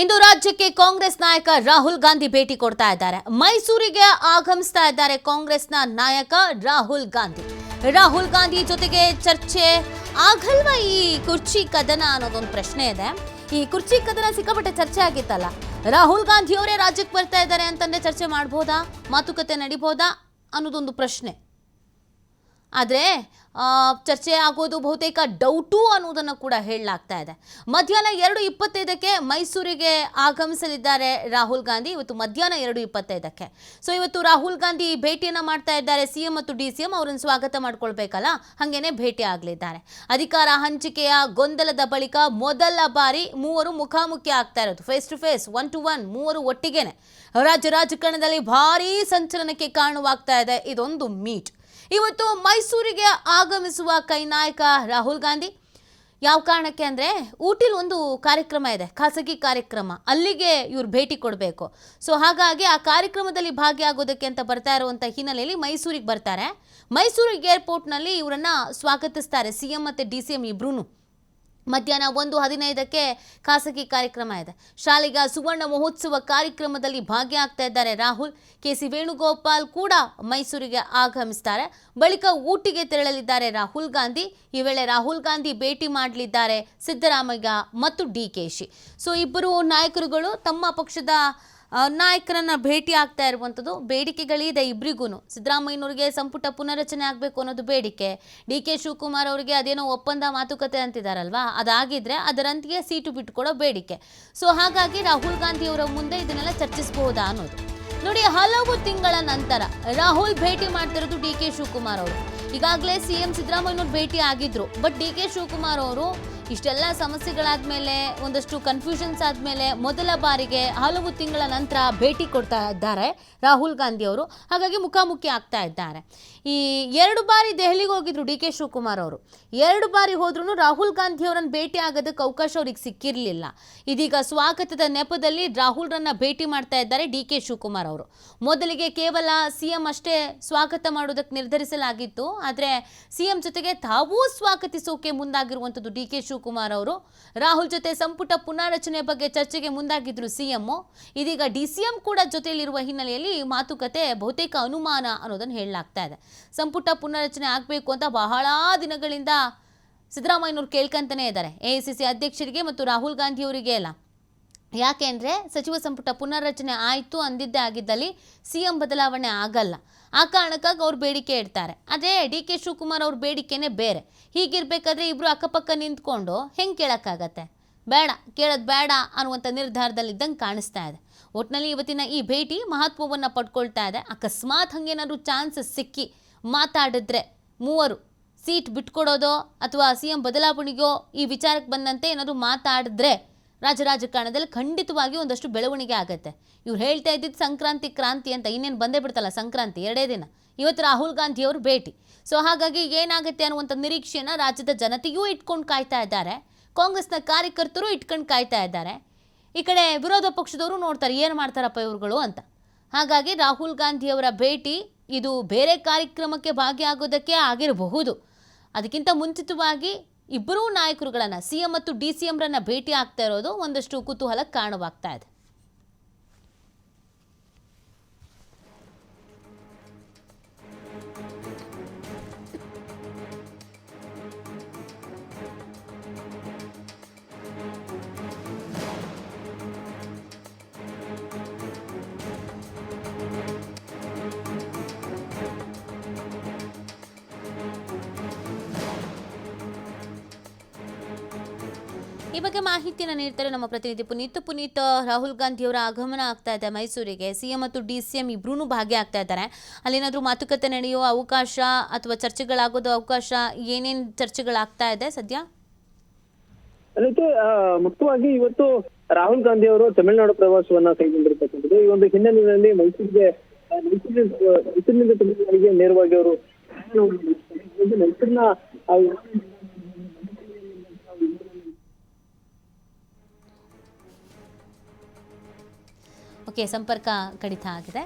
ಇಂದು ರಾಜ್ಯಕ್ಕೆ ಕಾಂಗ್ರೆಸ್ ನಾಯಕ ರಾಹುಲ್ ಗಾಂಧಿ ಭೇಟಿ ಕೊಡ್ತಾ ಇದ್ದಾರೆ. ಮೈಸೂರಿಗೆ ಆಗಮಿಸ್ತಾ ಇದ್ದಾರೆ ಕಾಂಗ್ರೆಸ್ನ ನಾಯಕ ರಾಹುಲ್ ಗಾಂಧಿ. ರಾಹುಲ್ ಗಾಂಧಿ ಜೊತೆಗೆ ಚರ್ಚೆ ಆಗಲ್ವ ಈ ಕುರ್ಚಿ ಕದನ ಅನ್ನೋದೊಂದು ಪ್ರಶ್ನೆ ಇದೆ. ಈ ಕುರ್ಚಿ ಕದನ ಸಿಕ್ಕಾಪಟ್ಟೆ ಚರ್ಚೆ ಆಗಿತ್ತಲ್ಲ. ರಾಹುಲ್ ಗಾಂಧಿ ಅವರೇ ರಾಜ್ಯಕ್ಕೆ ಬರ್ತಾ ಇದ್ದಾರೆ ಅಂತಂದ್ರೆ ಚರ್ಚೆ ಮಾಡ್ಬೋದಾ? ಮಾತುಕತೆ ನಡಿಬೋದಾ ಅನ್ನೋದೊಂದು ಪ್ರಶ್ನೆ. ಆದರೆ ಚರ್ಚೆ ಆಗೋದು ಬಹುತೇಕ ಡೌಟು ಅನ್ನೋದನ್ನು ಕೂಡ ಹೇಳಲಾಗ್ತಾ ಇದೆ. ಮಧ್ಯಾಹ್ನ ಎರಡು ಇಪ್ಪತ್ತೈದಕ್ಕೆ ಮೈಸೂರಿಗೆ ಆಗಮಿಸಲಿದ್ದಾರೆ ರಾಹುಲ್ ಗಾಂಧಿ, ಇವತ್ತು ಮಧ್ಯಾಹ್ನ ಎರಡು ಇಪ್ಪತ್ತೈದಕ್ಕೆ. ಸೊ ಇವತ್ತು ರಾಹುಲ್ ಗಾಂಧಿ ಭೇಟಿಯನ್ನು ಮಾಡ್ತಾ ಇದ್ದಾರೆ, ಸಿ ಎಂ ಮತ್ತು ಡಿ ಸಿ ಎಂ, ಅವರನ್ನು ಸ್ವಾಗತ ಮಾಡ್ಕೊಳ್ಬೇಕಲ್ಲ? ಹಾಗೇನೆ ಭೇಟಿ ಆಗಲಿದ್ದಾರೆ. ಅಧಿಕಾರ ಹಂಚಿಕೆಯ ಗೊಂದಲದ ಬಳಿಕ ಮೊದಲ ಬಾರಿ ಮೂವರು ಮುಖಾಮುಖಿ ಆಗ್ತಾ ಇರೋದು. Face to face one to one ಮೂವರು ಒಟ್ಟಿಗೆನೆ. ರಾಜ್ಯ ರಾಜಕಾರಣದಲ್ಲಿ ಭಾರೀ ಸಂಚಲನಕ್ಕೆ ಕಾರಣವಾಗ್ತಾ ಇದೆ. ಇದೊಂದು ಮೀಟ್. ಇವತ್ತು ಮೈಸೂರಿಗೆ ಆಗಮಿಸುವ ಕೈನಾಯಕ ರಾಹುಲ್ ಗಾಂಧಿ. ಯಾವ ಕಾರಣಕ್ಕೆ ಅಂದರೆ ಊಟಿಲಿ ಒಂದು ಕಾರ್ಯಕ್ರಮ ಇದೆ, ಖಾಸಗಿ ಕಾರ್ಯಕ್ರಮ. ಅಲ್ಲಿಗೆ ಇವ್ರು ಭೇಟಿ ಕೊಡಬೇಕು. ಸೊ ಹಾಗಾಗಿ ಆ ಕಾರ್ಯಕ್ರಮದಲ್ಲಿ ಭಾಗಿಯಾಗೋದಕ್ಕೆ ಅಂತ ಬರ್ತಾ ಇರುವಂಥ ಹಿನ್ನೆಲೆಯಲ್ಲಿ ಮೈಸೂರಿಗೆ ಬರ್ತಾರೆ. ಮೈಸೂರು ಏರ್ಪೋರ್ಟ್ನಲ್ಲಿ ಇವರನ್ನು ಸ್ವಾಗತಿಸ್ತಾರೆ ಸಿ ಎಂ ಮತ್ತು ಡಿ ಸಿ ಎಂ ಇಬ್ರೂ ಮಧ್ಯಾಹ್ನ ಒಂದು ಹದಿನೈದಕ್ಕೆ ಖಾಸಗಿ ಕಾರ್ಯಕ್ರಮ ಇದೆ. ಶಾಲೆಗ ಸುವರ್ಣ ಮಹೋತ್ಸವ ಕಾರ್ಯಕ್ರಮದಲ್ಲಿ ಭಾಗಿಯಾಗ್ತಾ ಇದ್ದಾರೆ ರಾಹುಲ್. ಕೆ ಸಿ ವೇಣುಗೋಪಾಲ್ ಕೂಡ ಮೈಸೂರಿಗೆ ಆಗಮಿಸ್ತಾರೆ. ಬಳಿಕ ಊಟಿಗೆ ತೆರಳಲಿದ್ದಾರೆ ರಾಹುಲ್ ಗಾಂಧಿ. ಈ ವೇಳೆ ರಾಹುಲ್ ಗಾಂಧಿ ಭೇಟಿ ಮಾಡಲಿದ್ದಾರೆ ಸಿದ್ದರಾಮಯ್ಯ ಮತ್ತು ಡಿ ಕೆ ಶಿ. ಸೊ, ಇಬ್ಬರು ನಾಯಕರುಗಳು ತಮ್ಮ ಪಕ್ಷದ ನಾಯಕರನ್ನ ಭೇಟಿ ಆಗ್ತಾ ಇರುವಂಥದ್ದು ಬೇಡಿಕೆಗಳಿದೆ ಇಬ್ಬರಿಗೂ ಸಿದ್ದರಾಮಯ್ಯನವ್ರಿಗೆ ಸಂಪುಟ ಪುನರಚನೆ ಆಗಬೇಕು ಅನ್ನೋದು ಬೇಡಿಕೆ. ಡಿ ಕೆ ಶಿವಕುಮಾರ್ ಅವರಿಗೆ ಅದೇನೋ ಒಪ್ಪಂದ ಮಾತುಕತೆ ಅಂತಿದಾರಲ್ವಾ? ಅದಾಗಿದ್ರೆ ಅದರಂತೆಯೇ ಸೀಟು ಬಿಟ್ಟುಕೊಡೋ ಬೇಡಿಕೆ. ಸೊ ಹಾಗಾಗಿ ರಾಹುಲ್ ಗಾಂಧಿ ಅವರ ಮುಂದೆ ಇದನ್ನೆಲ್ಲ ಚರ್ಚಿಸಬಹುದಾ ಅನ್ನೋದು. ನೋಡಿ, ಹಲವು ತಿಂಗಳ ನಂತರ ರಾಹುಲ್ ಭೇಟಿ ಮಾಡ್ತಿರೋದು ಡಿ ಕೆ ಶಿವಕುಮಾರ್ ಅವರು. ಈಗಾಗಲೇ ಸಿ ಎಂ ಸಿದ್ದರಾಮಯ್ಯನವ್ರು ಭೇಟಿ ಆಗಿದ್ರು. ಬಟ್ ಡಿ ಕೆ ಶಿವಕುಮಾರ್ ಅವರು ಇಷ್ಟೆಲ್ಲ ಸಮಸ್ಯೆಗಳಾದ್ಮೇಲೆ, ಒಂದಷ್ಟು ಕನ್ಫ್ಯೂಷನ್ಸ್ ಆದಮೇಲೆ ಮೊದಲ ಬಾರಿಗೆ ಹಲವು ತಿಂಗಳ ನಂತರ ಭೇಟಿ ಕೊಡ್ತಾ ಇದ್ದಾರೆ ರಾಹುಲ್ ಗಾಂಧಿ ಅವರು. ಹಾಗಾಗಿ ಮುಖಾಮುಖಿ ಆಗ್ತಾ ಇದ್ದಾರೆ. ಈ ಎರಡು ಬಾರಿ ದೆಹಲಿಗೆ ಹೋಗಿದ್ರು ಡಿ ಕೆ ಶಿವಕುಮಾರ್ ಅವರು. ಎರಡು ಬಾರಿ ಹೋದ್ರೂ ರಾಹುಲ್ ಗಾಂಧಿ ಅವರನ್ನು ಭೇಟಿ ಆಗೋದಕ್ಕೆ ಅವಕಾಶ ಅವ್ರಿಗೆ ಸಿಕ್ಕಿರಲಿಲ್ಲ. ಇದೀಗ ಸ್ವಾಗತದ ನೆಪದಲ್ಲಿ ರಾಹುಲ್ರನ್ನ ಭೇಟಿ ಮಾಡ್ತಾ ಇದ್ದಾರೆ ಡಿ ಕೆ ಶಿವಕುಮಾರ್ ಅವರು. ಮೊದಲಿಗೆ ಕೇವಲ ಸಿ ಎಂ ಅಷ್ಟೇ ಸ್ವಾಗತ ಮಾಡೋದಕ್ಕೆ ನಿರ್ಧರಿಸಲಾಗಿತ್ತು. ಆದರೆ ಸಿ ಎಂ ಜೊತೆಗೆ ತಾವೂ ಸ್ವಾಗತಿಸೋಕೆ ಮುಂದಾಗಿರುವಂಥದ್ದು ಡಿ ಕೆ ಅವರು. ರಾಹುಲ್ ಜೊತೆ ಸಂಪುಟ ಪುನಾರಚನೆ ಬಗ್ಗೆ ಚರ್ಚೆಗೆ ಮುಂದಾಗಿದ್ರು ಸಿಎಂ. ಇದೀಗ ಡಿ ಸಿ ಎಂ ಕೂಡ ಜೊತೆಯಲ್ಲಿರುವ ಹಿನ್ನೆಲೆಯಲ್ಲಿ ಮಾತುಕತೆ ಬಹುತೇಕ ಅನುಮಾನ ಅನ್ನೋದನ್ನು ಹೇಳಲಾಗ್ತಾ ಇದೆ. ಸಂಪುಟ ಪುನಾರಚನೆ ಆಗಬೇಕು ಅಂತ ಬಹಳ ದಿನಗಳಿಂದ ಸಿದ್ದರಾಮಯ್ಯನವ್ರು ಕೇಳ್ಕಂತಾನೆ ಇದ್ದಾರೆ. ಎಐಸಿಸಿ ಅಧ್ಯಕ್ಷರಿಗೆ ಮತ್ತು ರಾಹುಲ್ ಗಾಂಧಿ ಅವರಿಗೆ ಎಲ್ಲ ಯಾಕೆಂದರೆ ಸಚಿವ ಸಂಪುಟ ಪುನರ್ರಚನೆ ಆಯಿತು ಅಂದಿದ್ದೇ ಆಗಿದ್ದಲ್ಲಿ ಸಿ ಎಂ ಬದಲಾವಣೆ ಆಗಲ್ಲ. ಆ ಕಾರಣಕ್ಕಾಗಿ ಅವ್ರು ಬೇಡಿಕೆ ಇಡ್ತಾರೆ. ಅದೇ ಡಿ ಕೆ ಶಿವಕುಮಾರ್ ಅವ್ರ ಬೇಡಿಕೆನೇ ಬೇರೆ. ಹೀಗಿರ್ಬೇಕಾದ್ರೆ ಇಬ್ಬರು ಅಕ್ಕಪಕ್ಕ ನಿಂತ್ಕೊಂಡು ಹೆಂಗೆ ಕೇಳೋಕ್ಕಾಗತ್ತೆ? ಬೇಡ, ಕೇಳೋದು ಬೇಡ ಅನ್ನುವಂಥ ನಿರ್ಧಾರದಲ್ಲಿದ್ದಂಗೆ ಕಾಣಿಸ್ತಾ ಇದೆ. ಒಟ್ಟಿನಲ್ಲಿ ಇವತ್ತಿನ ಈ ಭೇಟಿ ಮಹತ್ವವನ್ನು ಪಡ್ಕೊಳ್ತಾ ಇದೆ. ಅಕಸ್ಮಾತ್ ಹಂಗೇನಾದ್ರು ಚಾನ್ಸಸ್ ಸಿಕ್ಕಿ ಮಾತಾಡಿದ್ರೆ ಮೂವರು ಸೀಟ್ ಬಿಟ್ಕೊಡೋದೋ ಅಥವಾ ಸಿ ಎಂ ಬದಲಾವಣೆಗೋ ಈ ವಿಚಾರಕ್ಕೆ ಬಂದಂತೆ ಏನಾದರೂ ಮಾತಾಡಿದ್ರೆ ರಾಜ್ಯ ರಾಜಕಾರಣದಲ್ಲಿ ಖಂಡಿತವಾಗಿ ಒಂದಷ್ಟು ಬೆಳವಣಿಗೆ ಆಗುತ್ತೆ. ಇವ್ರು ಹೇಳ್ತಾ ಇದ್ದಿದ್ದು ಸಂಕ್ರಾಂತಿ, ಕ್ರಾಂತಿ ಅಂತ ಇನ್ನೇನು ಬಂದೇ ಬಿಡ್ತಲ್ಲ ಸಂಕ್ರಾಂತಿ ಎರಡೇ ದಿನ. ಇವತ್ತು ರಾಹುಲ್ ಗಾಂಧಿ ಅವರು ಭೇಟಿ. ಸೊ ಹಾಗಾಗಿ ಏನಾಗುತ್ತೆ ಅನ್ನುವಂಥ ನಿರೀಕ್ಷೆಯನ್ನು ರಾಜ್ಯದ ಜನತೆಯೂ ಇಟ್ಕೊಂಡು ಕಾಯ್ತಾ ಇದ್ದಾರೆ. ಕಾಂಗ್ರೆಸ್ನ ಕಾರ್ಯಕರ್ತರು ಇಟ್ಕೊಂಡು ಕಾಯ್ತಾ ಇದ್ದಾರೆ. ಈ ಕಡೆ ವಿರೋಧ ಪಕ್ಷದವರು ನೋಡ್ತಾರೆ, ಏನು ಮಾಡ್ತಾರಪ್ಪ ಇವರುಗಳು ಅಂತ. ಹಾಗಾಗಿ ರಾಹುಲ್ ಗಾಂಧಿಯವರ ಭೇಟಿ ಇದು ಬೇರೆ ಕಾರ್ಯಕ್ರಮಕ್ಕೆ ಭಾಗಿಯಾಗೋದಕ್ಕೆ ಆಗಿರಬಹುದು. ಅದಕ್ಕಿಂತ ಮುಂಚಿತವಾಗಿ ಇಬ್ಬರೂ ನಾಯಕರುಗಳನ್ನು ಸಿ ಎಂ ಮತ್ತು ಡಿ ಸಿ ಭೇಟಿ ಆಗ್ತಾ ಇರೋದು ಒಂದಷ್ಟು ಕುತೂಹಲಕ್ಕೆ ಕಾರಣವಾಗ್ತಾ ಇದೆ. ಈ ಬಗ್ಗೆ ಮಾಹಿತಿಯನ್ನು ನೀಡ್ತಾರೆ ನಮ್ಮ ಪ್ರತಿನಿಧಿ ಪುನೀತ್. ಪುನೀತ್, ರಾಹುಲ್ ಗಾಂಧಿ ಅವರ ಆಗಮನ ಆಗ್ತಾ ಇದೆ ಮೈಸೂರಿಗೆ. ಸಿಎಂ ಮತ್ತು ಡಿ ಸಿ ಎಂ ಇಬ್ರು ಭಾಗಿಯಾಗ್ತಾ ಇದ್ದಾರೆ. ಅಲ್ಲೇನಾದ್ರೂ ಮಾತುಕತೆ ನಡೆಯುವ ಅವಕಾಶ ಅಥವಾ ಚರ್ಚೆಗಳಾಗೋದು ಅವಕಾಶ, ಏನೇನು ಚರ್ಚೆಗಳಾಗ್ತಾ ಇದೆ ಸದ್ಯ? ಅದಕ್ಕೆ ಮುಖ್ಯವಾಗಿ ಇವತ್ತು ರಾಹುಲ್ ಗಾಂಧಿ ಅವರು ತಮಿಳುನಾಡು ಪ್ರವಾಸವನ್ನ ಕೈಗೊಂಡಿರತಕ್ಕಂಥದ್ದು. ಈ ಒಂದು ಹಿನ್ನೆಲೆಯಲ್ಲಿ ಮೈಸೂರಿಗೆ ಮೈಸೂರಿನಿಂದ ತಮಿಳುನಾಡಿಗೆ ನೇರವಾಗಿ ಅವರು ಮೈಸೂರಿನ ಸಂಪರ್ಕ ಕಡಿತ ಆಗಿದೆ.